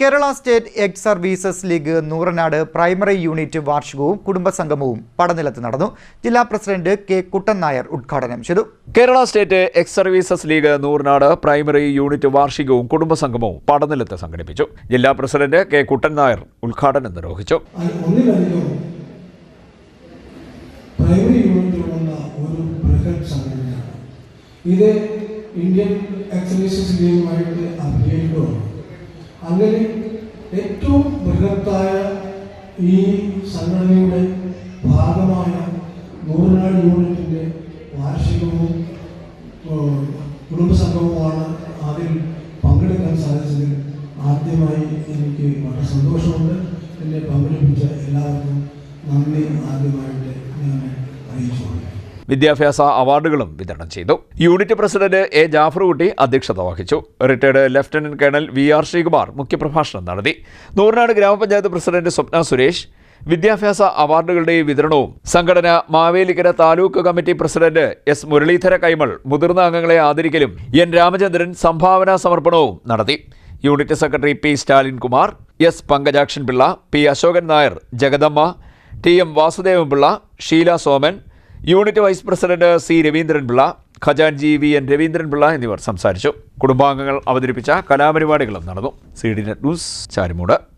Kerala state ex services league Nooranad primary unit വാർഷികവും കുടുംബസംഗമവും പടനിലത്ത് നടന്നു. ജില്ലാ പ്രസിഡന്റ് കെ കുട്ടൻ നായർ ഉദ്ഘാടനം ചെയ്തു. Kerala state ex services league Nooranad primary unit വാർഷികവും കുടുംബസംഗമവും പടനിലത്ത് സംഘടിപ്പിച്ചു. ജില്ലാ പ്രസിഡന്റ് കെ കുട്ടൻ നായർ ഉദ്ഘാടനം നിർവഹിച്ചു. ഇത് ഇന്ത്യൻ എക്സർവീസസ് ലീഗുമായിട്ട് അങ്ങനെ ഏറ്റവും ബൃഹത്തായ ഈ സംഘടനയുടെ ഭാഗമായ നൂറിനാട് യൂണിറ്റിന്റെ വാർഷികവും കുടുംബസംഗമവുമാണ് അതിൽ പങ്കെടുക്കാൻ സാധിച്ചതിൽ ആദ്യമായി എനിക്ക് വളരെ സന്തോഷമുണ്ട്. എന്നെ പങ്കെടുപ്പിച്ച എല്ലാവർക്കും നന്ദി ആദ്യമായിട്ട്. വിദ്യാഭ്യാസ അവാർഡുകളും വിതരണം ചെയ്തു. യൂണിറ്റ് പ്രസിഡന്റ് എ ജാഫറുകുട്ടി അധ്യക്ഷത വഹിച്ചു. Retired lieutenant colonel V R Sreekumar മുഖ്യപ്രഭാഷണം നടത്തി. നൂറിനാട് ഗ്രാമപഞ്ചായത്ത് പ്രസിഡന്റ് സ്വപ്ന സുരേഷ് വിദ്യാഭ്യാസ അവാർഡുകളുടെ വിതരണവും സംഘടന Mavelikkara taluk committee president S Muralidhara Kaimal മുതിർന്ന അംഗങ്ങളെ ആദരിക്കലും എൻ രാമചന്ദ്രൻ സംഭാവനാ സമർപ്പണവും നടത്തി. Unit secretary P Stalin Kumar S Pankajakshan Pillai P Asokan Nair Jagadamma T M Vasudevan Pillai Sheela Soman unit vice president C Raveendranpillai ഖജാൻജി V N Raveendran Pillai എന്നിവർ സംസാരിച്ചു. കുടുംബാംഗങ്ങൾ അവതരിപ്പിച്ച കലാപരിപാടികളും നടന്നു. C D net news Charimoodu.